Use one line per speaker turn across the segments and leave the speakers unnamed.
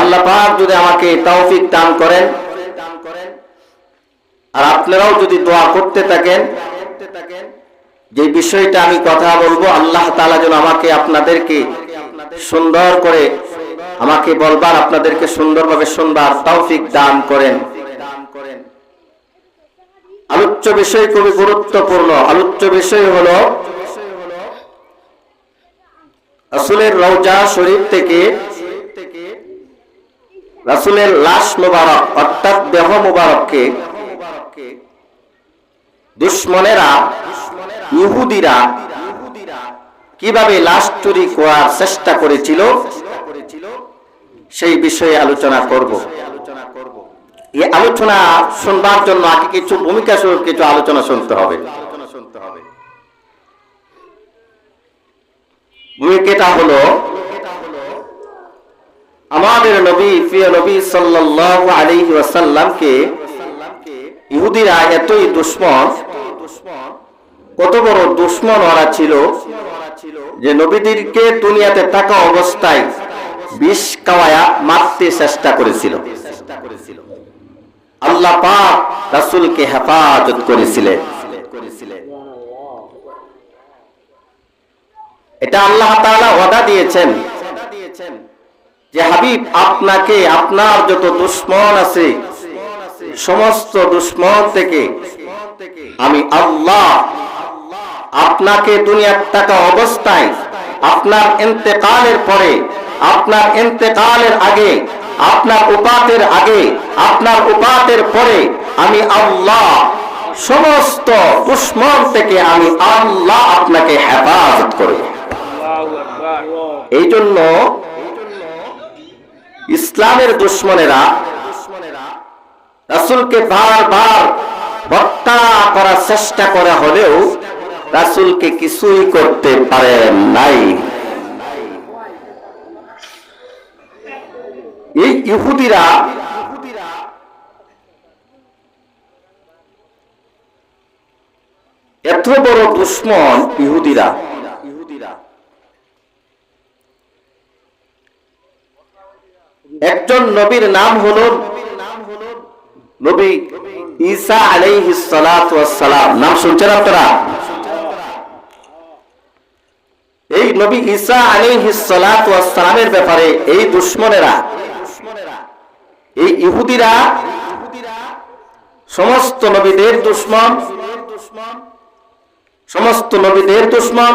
আল্লাহ পাক যদি আমাকে তৌফিক দান করেন, আর আপনারাও যদি দোয়া করতে থাকেন, যে বিষয়টা আমি কথা বলব, আল্লাহ তাআলা যেন আমাকে আপনাদেরকে সুন্দর করে, আমাকে বলবার, আপনাদেরকে সুন্দরভাবে শুনবার তৌফিক দান করেন। আলোচ্য বিষয় খুবই গুরুত্বপূর্ণ। আলোচ্য বিষয় হলো, রাসূলের রওজা শরীফ থেকে রাসূলের লাশ মোবারক, অর্থাৎ দেহ মোবারককে দুশ্মনেরা, ইহুদিরা কীভাবে লাশ চুরি করার চেষ্টা করেছিল, সেই বিষয়ে আলোচনা করব। এই আলোচনা শুনবার জন্য আগে কিছু ভূমিকা স্বরূপ কিছু আলোচনা শুনতে হবে। ভূমিকাটা হলো আমাদের নবী, প্রিয় নবী সাল্লাল্লাহু আলাইহি ওয়াসাল্লামকে, ইহুদিরা এতই দুশ্মন, কত বড় দুশ্মন ওরা ছিল যে নবীদেরকে দুনিয়াতে থাকা অবস্থায় বিষ কাওয়ায়া মারতে চেষ্টা করেছিল। আল্লাহ পাক রাসূলকে হেফাজত করেছিলেন। এটা আল্লাহ তাআলা ওয়াদা দিয়েছেন। যে হাবিব আপনাকে আপনার যত দুশ্মন আছে সমস্ত দুশ্মন থেকে আমি আল্লাহ আপনাকে দুনিয়ার থাকা অবস্থায় আপনার ইন্তেকালের পরে আপনার ইন্তেকালের আগে আপনার উপাতের আগে আপনার উপাতের পরে আমি আল্লাহ সমস্ত দুশ্মন থেকে আমি আল্লাহ আপনাকে হেফাজত করব এই জন্য ইসলামের দুশ্মনেরা রাসুলকে বারবার হত্যা করার চেষ্টা করা হলেও রাসুলকে কিছুই করতে পারেন নাই। এই ইহুদিরা এত বড় দুশ্মন ইহুদিরা। নবীর নাম হলো নবী ঈসা ওয়াস সালাম নাম শুনছেন আপনারা? এই নবী ঈসা ওয়াস সালামের ব্যাপারে এই দুশমনেরা, এই ইহুদিরা, সমস্ত নবীদের দুশ্মন, সমস্ত নবীদের দুশ্মন,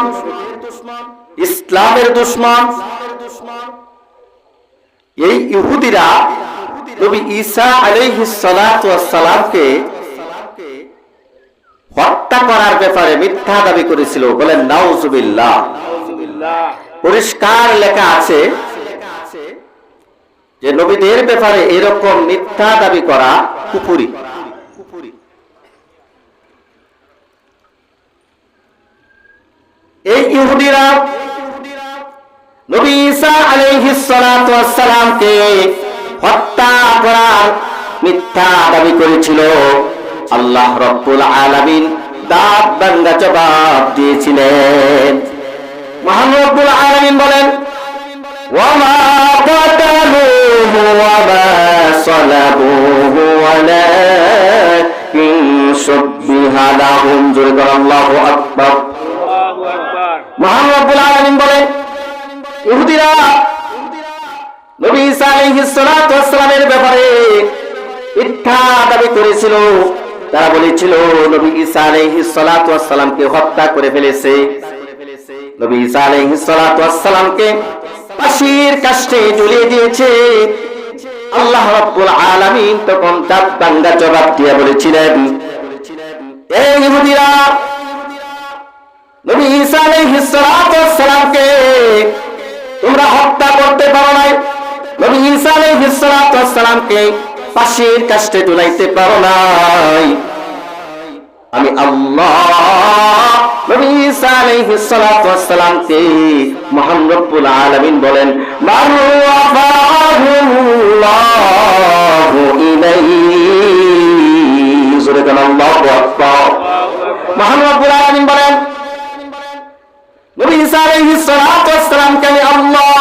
ইসলামের দুশ্মন এই ইহুদিরা নবী ঈসা আলাইহিস সালাতু ওয়াস সালামকে হত্যা করার ব্যাপারে মিথ্যা দাবি করেছিল। বলেন, নাউজুবিল্লাহ। পরিষ্কার লেখা আছে যে নবীদের ব্যাপারে এরকম মিথ্যা দাবি করা কুপুরি এই ইহুদিরা নবী ঈসা আলাইহিস সালাতু ওয়াস সালামকে হত্যা করার মিথ্যা দাবি করেছিল। আল্লাহ রব্বুল আলামিন দাঁত ভাঙ্গা জবাব দিয়েছিলেন। মহান রব্বুল আলামিন ওয়ামা আলামিন বলেন ইহুদিরা, নবী ঈসা আলাইহিস সালাতু ওয়াস ব্যাপারে মিথ্যা দাবি করেছিল। তারা বলেছিল, নবী ঈসা আলাইহিস সালাতু ওয়াস হত্যা করে ফেলেছে। নবী ঈসা আলাইহিস সালাতু ওয়াস সালামকে ফাঁসির কাষ্টে ঝুলিয়ে দিয়েছে। আল্লাহ রাব্বুল আলামিন তখন তার বাঙ্গা জবাব দিয়ে বলেছিলেন এই ইহুদিরা, নবী ঈসা আলাইহিস সালাতু ওয়াস সালামকে তোমরা হত্যা করতে পারো নাই। নবী ঈসা আলাইহিস সালামকে ফাঁসির কাষ্টে ঝুলাইতে পারো নাই। আমি আল্লাহ নবী ঈসা আলাইহিস সালাতু মহান রব্বুল আলামিন বলেন মারু আল্লাহু ইলাইহি। জোরে কান আল্লাহু আকবার। মহান রব্বুল আলামিন বলেন, নবী ঈসা আলাইহিস সালাতু আল্লাহ?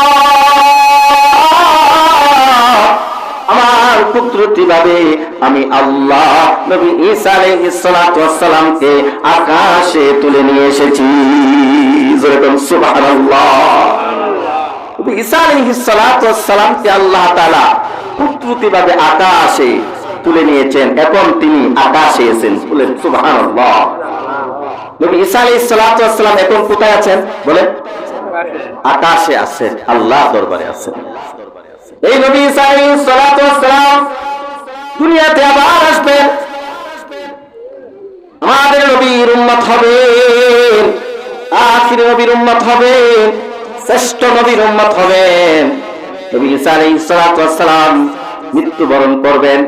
কুদরতি ভাবে আমি আল্লাহ নবী আকাশে তুলে নিয়ে এসেছি। যেরকম আল্লাহ আকাশে নিয়েছেন, এখন তিনি আকাশে এসেছেন। বলেন, সুবহানাল্লাহ। এখন কোথায় আছেন? বলেন। আকাশে আছেন আল্লাহ দরবারে আছেন এই নবী আলাইহিস দুনিয়াতে আবার আসবেন আমাদের নবীর উম্মত হবেন আখির নবীর উম্মত হবেন শ্রেষ্ঠ নবীর উম্মত হবেন নবী আলাইহিস মৃত্যুবরণ করবেন।